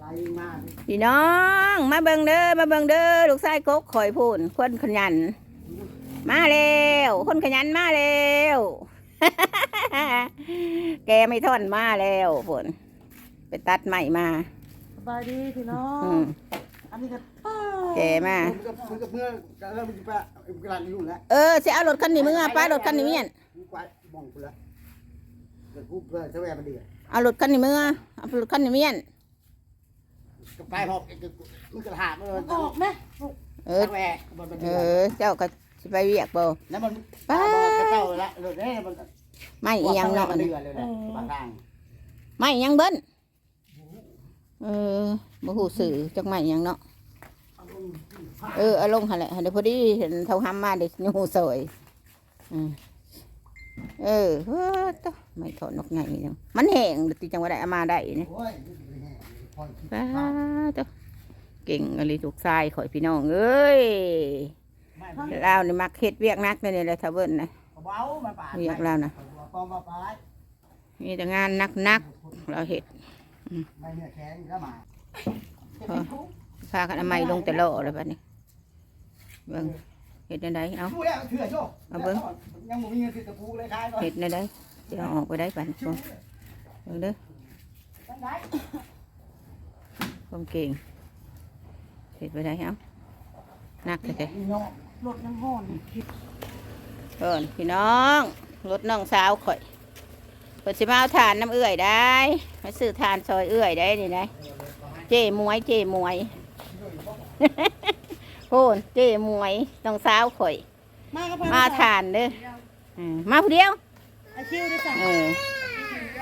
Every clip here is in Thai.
ไหลมากพี่น้อง มาเบิ่งเด้อมาเบิ่งเด้อลูกชายกกข่อยพูนคนขยัน มาแล้วคนขยันมาแล้วแกไม่ท่อนมาแล้วฝนไปตัดใหม่มาสบายดีพี่น้ออืงมอันนี้ก็แกมามันก็มันก็เมื่อเริ่มจะไปกำลังอยู่แล้วเออสิเอารถคันนี้มึงเอาป้ารถคันนี้เมียนกูกวาดมองกูแล้วเกิดกูเพื่อจะแวะมาเดือดเอารถคันนี้มึงเอาเอารถคันนี้เมียน กับไปพอกมันกระหากมันออกไหมลูกเออแวะมันมันเอเดือดอเจ้าก็สิไปเวียกบ่แล้วมันป้าบอกกระเต้าละรถเนี่ยมันไม่อีหยังเนาะมันเดือดเลยนะบางทางไม่อีหยังเบิ้นเออบ่ฮู้สื่อจักไม่อีหยังเนาะเออเอาลงหั่นแหละเดี๋ยวพอดีเห็นเท่าห้ำมาเด็กยูสวยอืมเออเฮ้อตะไม่ถอดนกไงนี่จังมันแห้งติจังว่าได้เอามาได้นี่โอ้ยพอคิด ป้าตะเก่งอะไรถูกทรายข่อยพี่น้องเอ้ยไม่ลาวนี่มักเฮ็ดเวียกนักนี่เลยทะเบิ้นนะเบามาปาดเวียกลาวนะปองมาปาดมีแต่งานนักนักๆเราเฮ็ดไม่เนี่ยแข็งแล้วมาพากันเอาไม้ลงแต่ละเลยบัดนี้เบิ่งเฮ็ดจังไดเอาพูดแล้วเถื่อโชคเอาเบิ่งยังบ่มีเงินซื้อตะปูเลยขายก่อนเฮ็ดจังไดเดี๋ยวเอาออกไปได้ปันเบิ่งเบิ่งเด้อ ความเก่งเฮ็ดไปได้เอานักแท้น้องรถยังห้อนๆเอิ้นพี่น้องรถน้องสาวข่อยเพิ่นสิมาเอาถ่านน้ำเอื้อยได้มาซื้อถ่านซอยเอื้อยได้นี่ได้เจ้มวยเจ้มวยโอนเจ้มวยน้องสาวข่อย มาก็มาทานเด้ออืมมาผู้เดียวไอคิวด้วยจ้ะเออ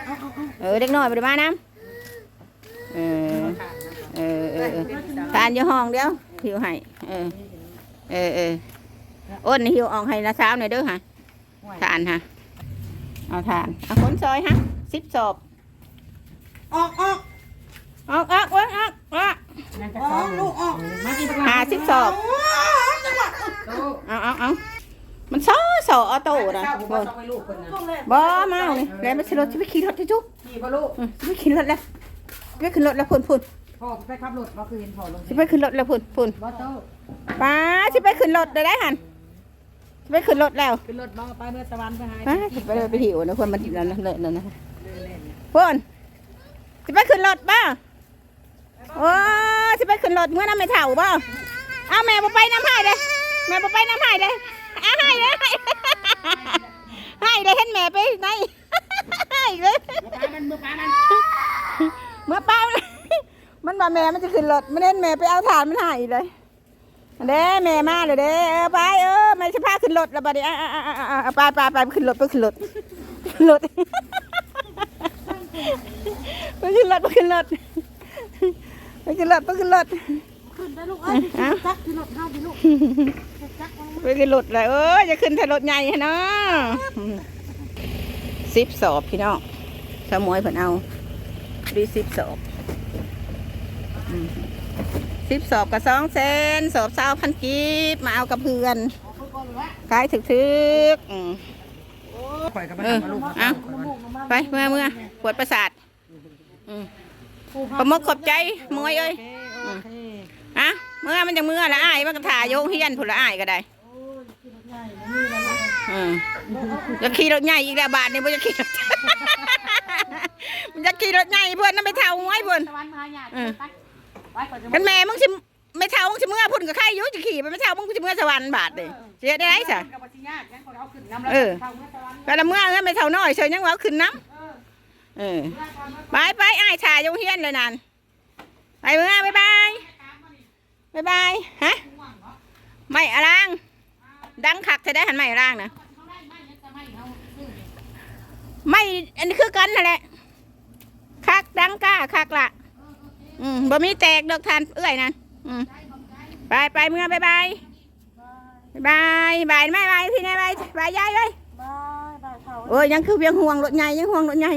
เอาเอาเอาเออเด็กน้อยไปได้มาน้ำเออ เออเออเออทานอยู่ห้องเดียวหิวให้เออเออเอออ้นหิวออกให้นะสาวหน่อยเด้อฮะทานฮะเอาทานเอาคนซอยฮะสิบศพออกออกออกออกออกออกออกออกลูกออกหาสิบศพจังหวะเอาเอาเอามันซ้อสอออโต้นะเจ้าผมบ่ว่าต้องไปลูกคนนะต้องเลยบ่มาเอานี่แล้วมันสิรถจะไปขี่รถที่จุ๊ขี่บ่ลูกอืมสิไปขึ้นรถแล้วสิไปขึ้นรถแล้วพุ่นพุ่น พ่อไปขับรถบ่คือเห็นพ่อลงสิไปขึ้นรถแล้วพุ่นพุ่นบ่โตป้าสิไปขึ้นรถได้ได้หันสิไปขึ้นรถแล้วขึ้นรถบ่ไปเมื่อสวรรค์ไปหาป้าสิไปเลยไปหิวนะคนมันติดแล้วนะเลยแล้วนะพุ่นสิไปขึ้นรถบ้าโอ้สิไปขึ้นรถเมื่อน้ำไม่เท่าบ้าเอาแม่บ่ไปน้ำให้เลยแม่บ่ไปน้ำให้เลยเอาให้เลยให้เลยเห็นแม่ไปไหนให้เลยปามันมือปามันเมื่อป้ามันมัน ว่าแม่มันจะขึ้นรถไม่เล่นแม่ไปเอาถ่านมันหายเลยเด้แม่มาเลยเด้เออไปเออแม่จะพาขึ้นรถแล้วบัดนี้อะอะอะอะอะไปไปไปขึ้นรถไปขึ้นรถขึ้นรถไปขึ้นรถไปขึ้นรถไปขึ้นรถไปขึ้นรถขึ้นได้ลูกเอ้ยจักที่รถห้าที่ลูกจักไปขึ้นรถเลยเออจะขึ้นถรถใหญ่เนาะสิบสอบพี่น้องสมวยเพิ่นเอาดีสิบสอบ สิบสอบกับสองเซนสอบสาวพันกีบมาเอากับเพื่อนขายถึกถึกๆอืมข่อยก็ไปเออหาลูกเอาไปเมื่อเมื่อปวดประสาทอืมประมกขอบใจมวยเอ้ยโอเคอะเมื่อมันจะเมื่อละอ้ายมันก็ถ่ายโยงเฮียนผุละอ้ายก็ได้อืมจะขี่รถใหญ่อีกแล้วบาทนี่บ่จะขี่รถมันจะขี่รถใหญ่เพื่อนนั่นไปเท่าไว้เพื่อนสวรรค์มาหยาดไปไปก่อนจะ กันแม่มึงสิไม่เท่ามึงสิเมื่อพุ่นกับใครอยู่จะขี่ไปไม่เท่ามึงสิเมื่อสวรรค์บาทเลยเสียได้ไรสะกับปัญญายังคนเอาขึ้นน้ำแล้วเออเท่าเมื่อสวรรค์ก็ละเมื่อเงินไม่เท่าน้อยเฉยยังว่าเอาขึ้นน้ำเออไปไปไอ้ายถ่ายยงเฮียนเลยนั่นไปเมื่อบ๊ายบายบ๊ายบายฮะไม่อารางดังคักจะได้หันไม่อารางนะไม่อันนี้คือกันนั่นแหละคักดังกล้าคักละ อืมบ่มีแตกดอกทานเอื้อยนั่นอืมไปไปเมื่อบ๊ายบายบ๊ายบายบายไม่บายที่ไหนบายบายยายเลยบายบายเท่าโอ้ยยังคือเพียงห่วงรถใหญ่ยังห่วงรถใหญ่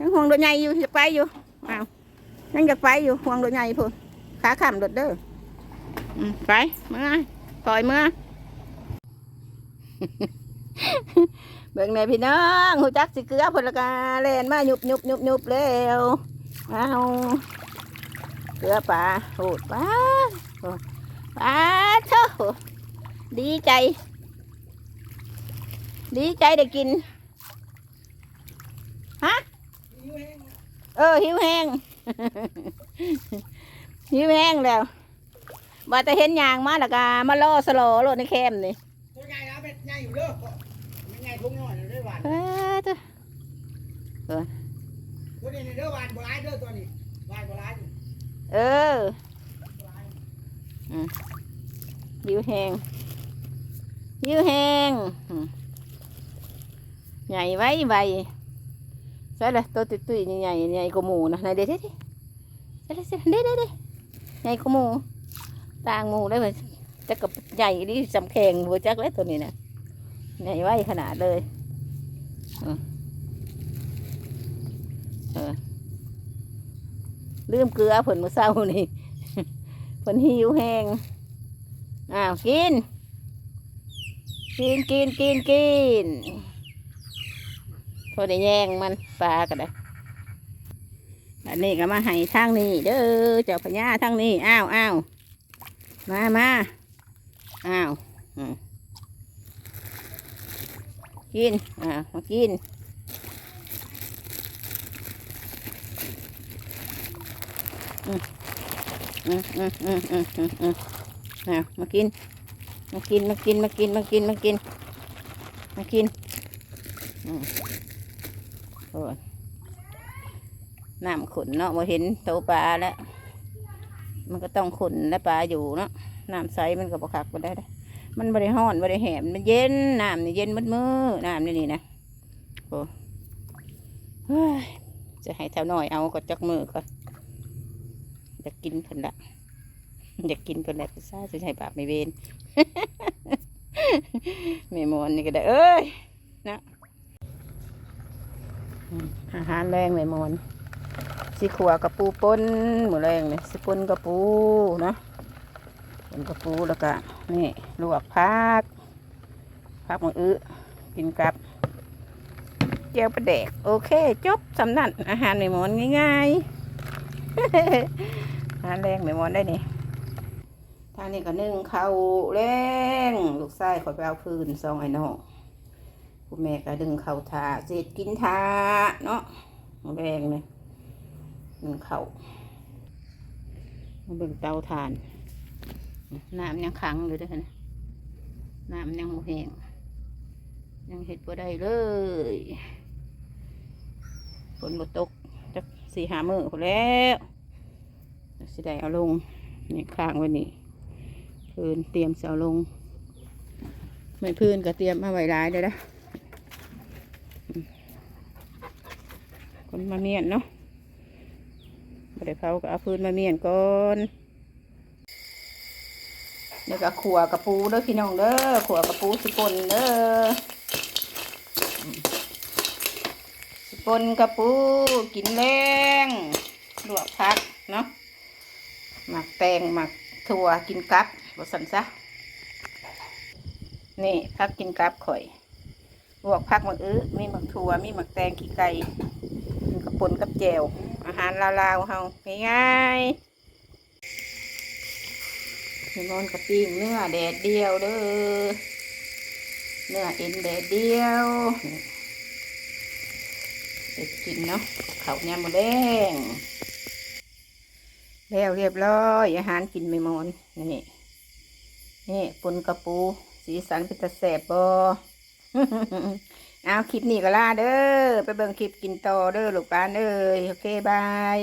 ยังห่วงรถใหญ่อยู่อยากไปอยู่อ้าวยังอยากไปอยู่ห่วงรถใหญ่พุ่นขาขำรถเด้ออืมไปเมื่อปล่อยเมื่อเบิ่งในอยพี่น้องหูจักสิเกลือพลกาแล่นมาหยุบหยุบหยุบหยุบแล้วเอา ลือปลาโหดปลาโหดปลาเท่าดีใจ ดีใจได้กิน ฮะ เออ หิวแห้ง หิวแห้งแล้วบ่จะเห็นยางมาแล้วก็มาล่อสโลอรถในแคมป์นี่ตัวใหญ่แล้วเป็นใหญ่อยู่เด้อมันใหญ่ทุ่งน้อยได้หวานเออเด้อตัวนี้เด้อหวานบ่ร้ายเด้อตัวนี้หวานบ่ร้าย เอออืมหิวแห้งหิวแห้งอืมใหญ่ไว้ไวใช่เลยตัวตุ้ยตุ้ยๆใหญ่ๆใหญ่กว่าหมูนะไหนเด็ดเด็ดเด็ดเด็ดเด็ดเด็ดเด็ดใหญ่กว่าหมูต่างหมูได้ไหมจะกับใหญ่นี่สำแข็งหัวจักเลยตัวนี้นะใหญ่ไว้ขนาดเลยอืมเออ ลืมเกลือผลมือเศร้านี่ผลหิวแห้งอ้าวกิน กินกินกินกินพอได้แย่งมันปลาก็ได้อันนี้ก็มาให้ทางนี้เด้อเจ้าพญาทางนี้อ้าวอ้าวมามาอ้าวกิน อ่ามากิน อืมอืมอืมอืมอืมอืมอืมามากิน มากิน มากิน มากิน มากิน มากิน มากินอืมโอ้ยน้ำขุนเนาะมาเห็นโตปลาแล้ว มันก็ต้องขุนและปลาอยู่เนาะ น้ำใสมันก็บคักไปได้เด้อมันบริห้อนบริแหมมันเย็น น้ำนี่เย็นมืดมือน้ำนี่นี่นะโอ้ยจะให้เท่าน้อยเอาก็จักมือก่อน อยากกินเพิ่นละอยากกินเพิ่นละพิซซ่าจะให้บาปไม่เวนแม่มอนนี่ก็ได้ เอ้ยนะอาหารแรงแม่มอนสิขัวกับปูปนหมูแรงเลยสิปนกับปูเนาะปนกับปูแล้วก็นี่ลวกพักพักมืออื้อกินกับเจียวปลาแดก โอเค จบสำนันอาหารแม่มอนง่ายๆ หาแรงแม่มอนได้นี่ทางนี้ก็นึ่งข้าวแรงลูกชายขอยไปเอาพื้นซองไอ้น้องผู้แม่ก็ดึงเข้าทาเสร็จกินทาเนาะแรงเลยนึ่งข้ามาเบิ่งเตาถ่านน้ำยังขังอยู่ด้วยนะน้ำยังบ่แห้งยังเห็ดบ่ได้เลยฝนบ่ตกจักสี่หามือพอแล้ว สิได้เอาลงนี่ข้างไว้นี่พื้นเตรียมเสาลง ไม่พื้นก็เตรียมมาไว้ร้ายเลยนะคนมาเมียนเนาะบด้เผาก็เอาพื้นมาเมียนก่อนเดี๋ยวก็ขัวกระปูเด้อพี่น้องเด้อขัวกระปูสิปนเด้อสิปนกระปูกินแรงลวกพักเนาะ หมักแตงหมักถั่วกินกับบ่สันซะนี่พักกินกับข่อยลวกพักมักอื้อมีหมักถั่วมีหมักแตงขี้ไก่มีกระปนกับแจวอาหารลาวๆเฮาง่ายๆนี่นอนกระปิ้งเนื้อแดดเดียวเด้อเนื้อเอ็นแดดเดียวเด็ดกินเนาะเขาวยมะแดง แล้วเรียบร้อยอาหารกินไม่มดนนี่นี่ปนกระปู สีสันเป็นตะแสบบอเอาคลิปนี้ก็ลาเด้อไปเบิ่งคลิปกินต่อเด้อลูกป้านเอ้ยโอเคบาย